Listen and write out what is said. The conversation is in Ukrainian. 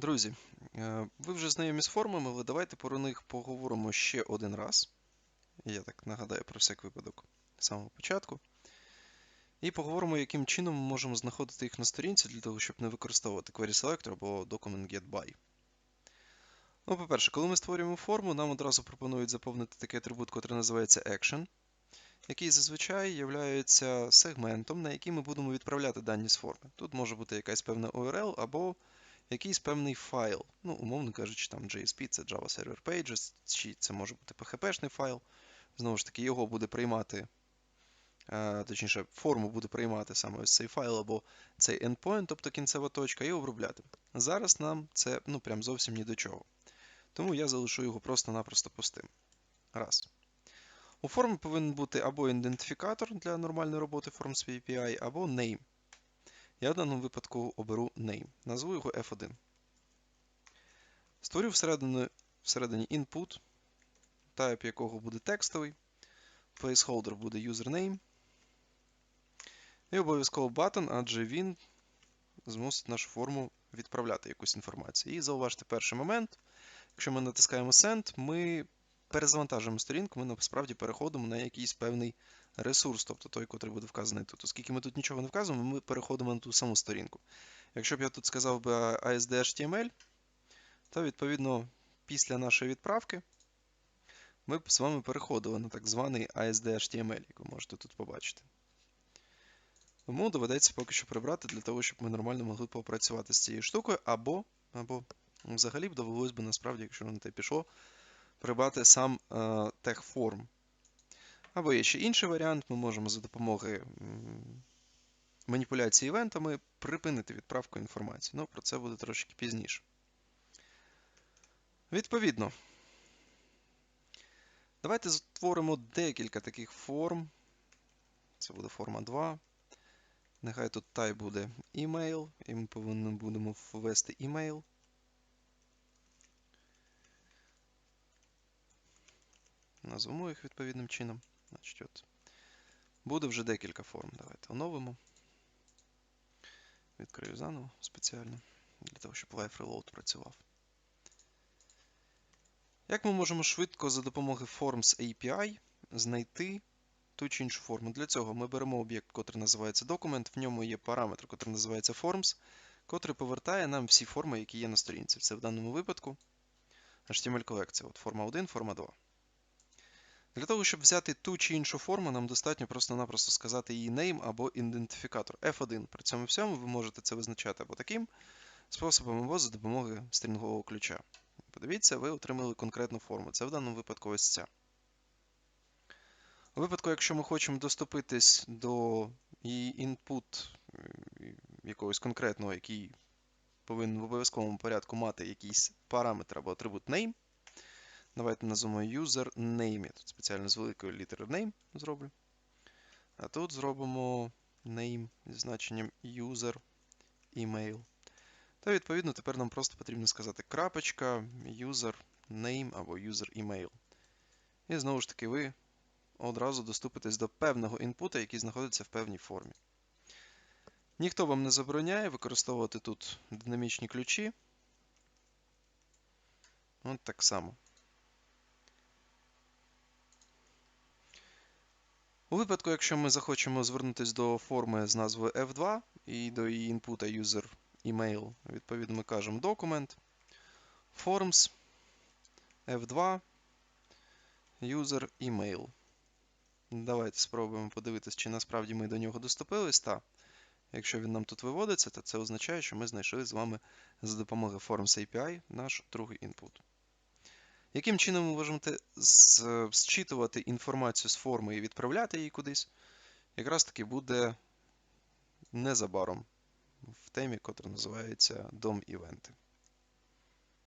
Друзі, е, ви вже знайомі з формами, але давайте про них поговоримо ще один раз. Я так нагадаю про всяк випадок з самого початку. І поговоримо, яким чином ми можемо знаходити їх на сторінці для того, щоб не використовувати Query Selector або Document Get By. Ну, по-перше, коли ми створюємо форму, нам одразу пропонують заповнити такий атрибут, який називається Action, який зазвичай є сегментом, на який ми будемо відправляти дані з форми. Тут може бути якась певна URL або якийсь певний файл. Ну, умовно кажучи, там JSP це Java Server Pages, чи це може бути PHP-шний файл. Знову ж таки, його буде приймати, е, точніше, форму буде приймати саме ось цей файл або цей endpoint, тобто кінцева точка, і обробляти. Зараз нам це ну, прям зовсім ні до чого. Тому я залишу його просто-напросто пустим. Раз. У форми повинен бути або ідентифікатор для нормальної роботи Forms API, або name. Я в даному випадку оберу name. Назву його F1. Створю всередині, всередині input, type якого буде текстовий, placeholder буде username. І обов'язково button, адже він змусить нашу форму відправляти якусь інформацію. І зауважте перший момент. Якщо ми натискаємо Send, ми перезавантажуємо сторінку, ми насправді переходимо на якийсь певний ресурс, тобто той, який буде вказаний тут. Оскільки ми тут нічого не вказуємо, ми переходимо на ту саму сторінку. Якщо б я тут сказав би ASD.HTML, то відповідно після нашої відправки ми б з вами переходили на так званий ASD.HTML, як ви можете тут побачити. Тому доведеться поки що прибрати для того, щоб ми нормально могли попрацювати з цією штукою, або, або взагалі б довелося б насправді, якщо на те пішло, прибрати сам е, техформ. Або є ще інший варіант, ми можемо за допомогою маніпуляції івентами припинити відправку інформації. Ну, про це буде трошки пізніше. Відповідно, давайте створимо декілька таких форм. Це буде форма 2. Нехай тут type буде email, і ми повинні будемо ввести email. Назвемо їх відповідним чином. Значить, от. Буде вже декілька форм. Давайте оновимо. Відкрию заново спеціально, для того, щоб Live Reload працював. Як ми можемо швидко за допомогою Forms API знайти ту чи іншу форму? Для цього ми беремо об'єкт, який називається Document, в ньому є параметр, який називається Forms, котрий повертає нам всі форми, які є на сторінці. Це в даному випадку HTML-колекція. От Форма 1, форма 2. Для того, щоб взяти ту чи іншу форму, нам достатньо просто-напросто сказати її name або ідентифікатор F1. При цьому всьому ви можете це визначати або таким способом, або за допомогою стрінгового ключа. Подивіться, ви отримали конкретну форму. Це в даному випадку ось ця. У випадку, якщо ми хочемо доступитись до її input якогось конкретного, який повинен в обов'язковому порядку мати якийсь параметр або атрибут name, Давайте назвемо username. Тут спеціально з великої літери name зроблю. А тут зробимо name зі значенням user email. Та, відповідно, тепер нам просто потрібно сказати крапочка, user name або user email. І знову ж таки, ви одразу доступитесь до певного інпута, який знаходиться в певній формі. Ніхто вам не забороняє використовувати тут динамічні ключі. От так само. У випадку, якщо ми захочемо звернутися до форми з назвою F2 і до її інпута user email, відповідно, ми кажемо document, forms, F2, user email. Давайте спробуємо подивитися, чи насправді ми до нього доступились. Та, якщо він нам тут виводиться, то це означає, що ми знайшли з вами за допомогою Forms API наш другий інпут. Яким чином ми можемо зчитувати інформацію з форми і відправляти її кудись? Якраз таки буде незабаром в темі, котра називається DOM-івенти.